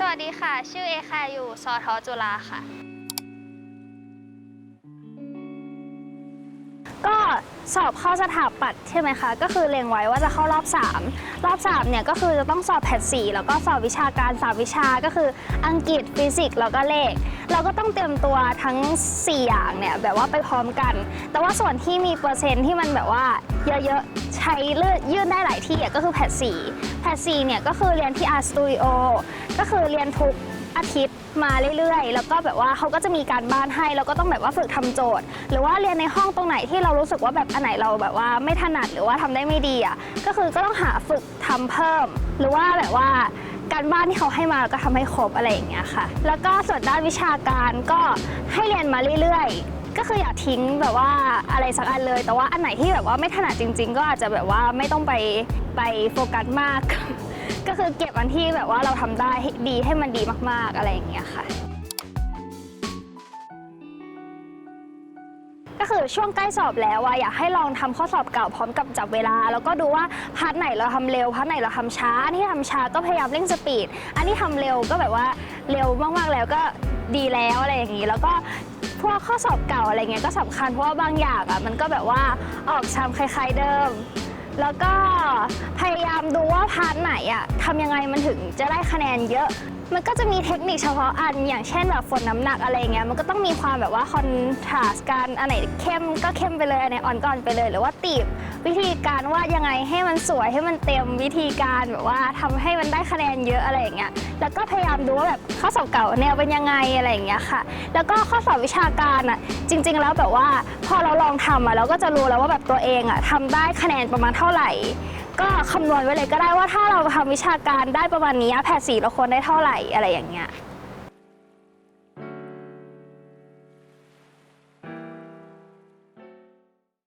สวัสดีค่ะ ชื่อเอคาอยู่ซอทอจุฬาค่ะ ก็สอบเข้าสถาปัตย์ใช่ไหมคะ ก็คือเล็งไว้ว่าจะเข้ารอบ 3 รอบ3เนี่ยก็คือจะต้องสอบแพท4แล้วก็สอบวิชาการ3วิชาก็คืออังกฤษฟิสิกส์แล้วก็เลข เราก็ต้องเตรียมตัวทั้ง 4 อย่างเนี่ยแบบว่าไปพร้อมกัน แต่ว่าส่วนที่มีเปอร์เซ็นต์ที่มันแบบว่าเยอะๆใช้เลือดยื่นได้หลายที่อะก็คือแพท4 แพท4เนี่ยก็คือเรียนที่ Art Studio ก็คือเรียนทุกอาทิตย์มาเรื่อยๆ แล้วก็แบบว่าเขาก็จะมีการบ้านให้แล้วก็ต้องแบบว่าฝึกทำโจทย์ หรือว่าเรียนในห้องตรงไหนที่เรารู้สึกว่าแบบอันไหนเราแบบว่าไม่ถนัดหรือว่าทำได้ไม่ดีอะก็คือก็ต้องหาฝึกทำเพิ่ม หรือว่าแบบว่าการบ้านที่เขาให้มาเราก็ทำให้ครบอะไรอย่างเงี้ยค่ะ แล้วก็ส่วนด้านวิชาการก็ให้เรียนมาเรื่อยๆ ก็คืออย่าทิ้งแบบว่าอะไรสักอันเลย แต่ว่าอันไหนที่แบบว่าไม่ถนัดจริง ๆ ก็อาจจะแบบว่าไม่ต้องไปไปโฟกัสมาก ก็คือเก็บอันที่แบบว่าเราทำได้ดีให้มันดีมากๆอะไรอย่างเงี้ยค่ะ ก็คือช่วงใกล้สอบแล้วอะอยากให้ลองทำข้อสอบเก่าพร้อมกับจับเวลา แล้วก็ดูว่าพาร์ทไหนเราทำเร็วพาร์ทไหนเราทำช้าอันที่ทำช้าก็พยายามเร่งสปีดอันที่ทำเร็วก็แบบว่าเร็วมากๆแล้วก็ดีแล้วอะไรอย่างงี้แล้วก็ พวกข้อสอบเก่าอะไรเงี้ยก็สำคัญเพราะว่าบางอย่างอะมันก็แบบว่าออกช้ำคล้ายๆเดิม แล้วก็พยายามดูว่าพาร์ทไหนอะทำยังไงมันถึงจะได้คะแนนเยอะมันก็จะมีเทคนิคเฉพาะอันอย่างเช่นแบบฝนน้ำหนักอะไรเงี้ยมันก็ต้องมีความแบบว่าคอนทราสต์กันอันไหนเข้มก็เข้มไปเลยอันไหนอ่อนก็อ่อนไปเลย หรือว่าตีบ วิธีการว่ายังไงให้มันสวยให้มันเต็มวิธีการแบบว่าทำให้มันได้คะแนนเยอะอะไรอย่างเงี้ยแล้วก็พยายามดูว่าแบบข้อสอบเก่าแนวเป็นยังไงอะไรอย่างเงี้ยค่ะ แล้วก็ข้อสอบวิชาการอะจริง ๆ แล้วแบบว่าพอเราลองทำอะเราก็จะรู้แล้วว่าแบบตัวเองอะทำได้คะแนนประมาณเท่าไหร่ ก็คำนวณไว้เลยก็ได้ว่าถ้าเราทำวิชาการได้ประมาณนี้แพทสี่เราควรได้เท่าไหร่อะไรอย่างเงี้ย